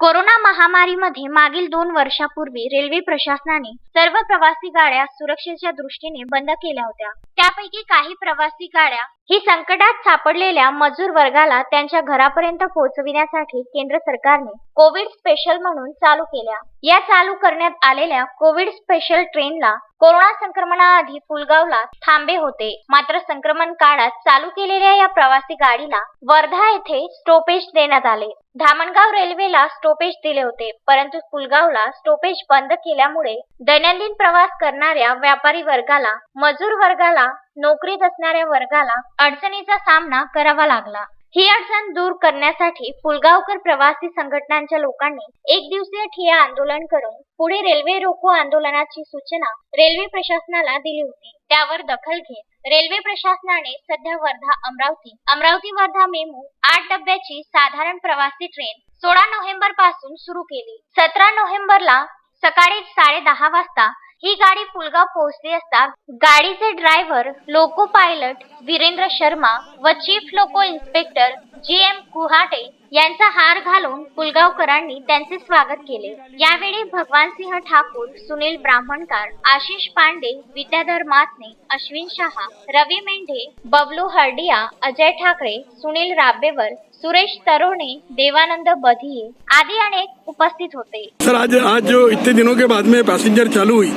Corona महामारीमध्ये मागील दोन वर्षापूर्वी रेल्वे प्रशासनाने सर्व प्रवासी गाड्या सुरक्षेच्या दृष्टीने बंद केल्या होत्या. त्यापैकी काही प्रवासी गाड्या ही संकटात सापडलेल्या मजूर वर्गाला त्यांच्या घरापर्यंत पोहोचविण्यासाठी केंद्र सरकारने कोविड स्पेशल म्हणून चालू केल्या. या चालू करण्यात आलेल्या कोविड स्पेशल ट्रेनला कोरोना संक्रमणाआधी फुलगावला थांबे होते. मात्र संक्रमण काळात चालू केलेल्या या प्रवासी गाडीला वर्धा येथे स्टॉपेज देण्यात आले. धामणगाव रेल्वेला स्टॉपेज दिले होते. परंतु फुलगावला स्टॉपेज बंद केल्यामुळे दैनंदिन प्रवास करणाऱ्या व्यापारी वर्गाला मजूर वर्गाला नोकरीत असणाऱ्या वर्गाला अडचणीचा सामना करावा लागला. ही अडचण दूर करण्यासाठी पुलगावकर प्रवासी संघटनांच्या लोकांनी एक दिवसीय ठिया आंदोलन करून पुढे रेल्वे रोको आंदोलनाची सूचना रेल्वे प्रशासनाला दिली होती. त्यावर दखल घेत रेल्वे प्रशासनाने सध्या वर्धा अमरावती अमरावती वर्धा मेमू आठ डब्याची साधारण प्रवासी ट्रेन सोळा नोव्हेंबरपासून सुरू केली. सतरा नोव्हेंबरला सकाळी साडे दहा वाजता ही गाडी पुलगाव पोहोचली असता गाडीचे driver loco pilot Virendra Sharma व chief loco inspector G M Kuhate यांचा हार घालून पुलगावकरांनी त्यांचे स्वागत केले. यावेळी भगवानसिंह ठाकूर सुनील ब्राह्मणकार आशिष पांडे विद्याधर मासने अश्विन शहा रवी मेंढे बबलू हर्डिया अजय ठाकरे सुनील राबेवर सुरेश तरोणे देवानंद बधिये आदी अनेक उपस्थित होते. सर आज आज जो इतने दिनों के बाद में पैसेंजर चालू हुई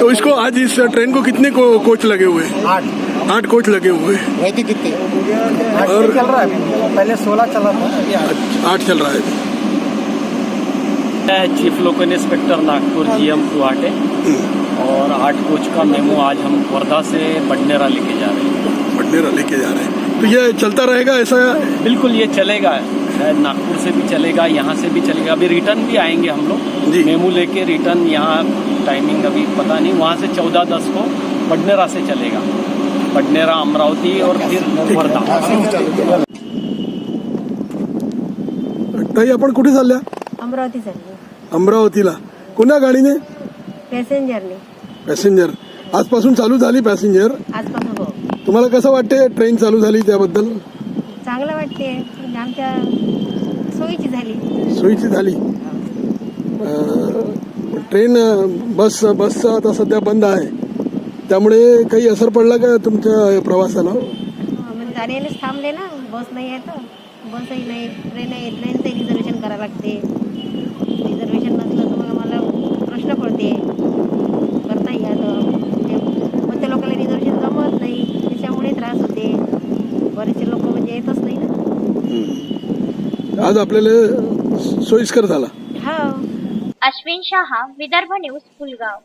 तो इसको आज इस ट्रेन को कितने को कोच लगे हुए? आठ। आठ कोच लगे हुए हैं। और- चल रहा है? पहले सोलह चला था आठ। आठ चल रहा है। Chief local inspector Nagpur G GM Kuhate और आठ कोच का मेमो आज हम वर्धा से बडनेरा लेके जा रहे हैं। बडनेरा लेके जा रहे हैं। तो ये चलता रहेगा ऐसा? बिल्कुल ये चलेगा। शायद नागपुर से भी चलेगा यहाँ से भी चलेगा। अभी रिटर्न भी आएँगे हम लोग। जी। मेमू लेके रिटर्न यहाँ टाइमिंग अभी पता नहीं वहाँ से चौदह दस को बडनेरा से चलेगा। बडनेरा अमरावती और फिर वर्धा. ताई आपण कुठे चालल्या? अमरावती चालली. अमरावतीला. कोण्या गाडीने? पॅसेंजरने. पॅसेंजर. आजपासून चालू झाली पॅसेंजर. आजपासून हो. तुम्हाला कसं वाटते ट्रेन चालू झाली त्याबद्दल? चांगलं वाटते. म्हणजे आमच्या सोयीची झाली. सोयीची झाली. ट्रेन बस बसचं आता सध्या बंद आहे. त्यामुळे काही असर पडला का तुमच्या प्रवासाला? म्हणजे जाण्यानेच थांबले ना बस नाही आहे तर. बसही नाही ट्रेन येत नाही ते रिझर्वेशन करावं लागते. रिझर्वेशन नसलं तर मग आम्हाला प्रश्न पडते. करता येत कोणत्या लोकांना रिझर्वेशन जमत नाही त्याच्यामुळे त्रास होते. बरेचसे लोक म्हणजे येतच नाही ना. आज आपल्याला सोयीस्कर झाला. हो. अश्विन शहा विदर्भ न्यूज पुलगाव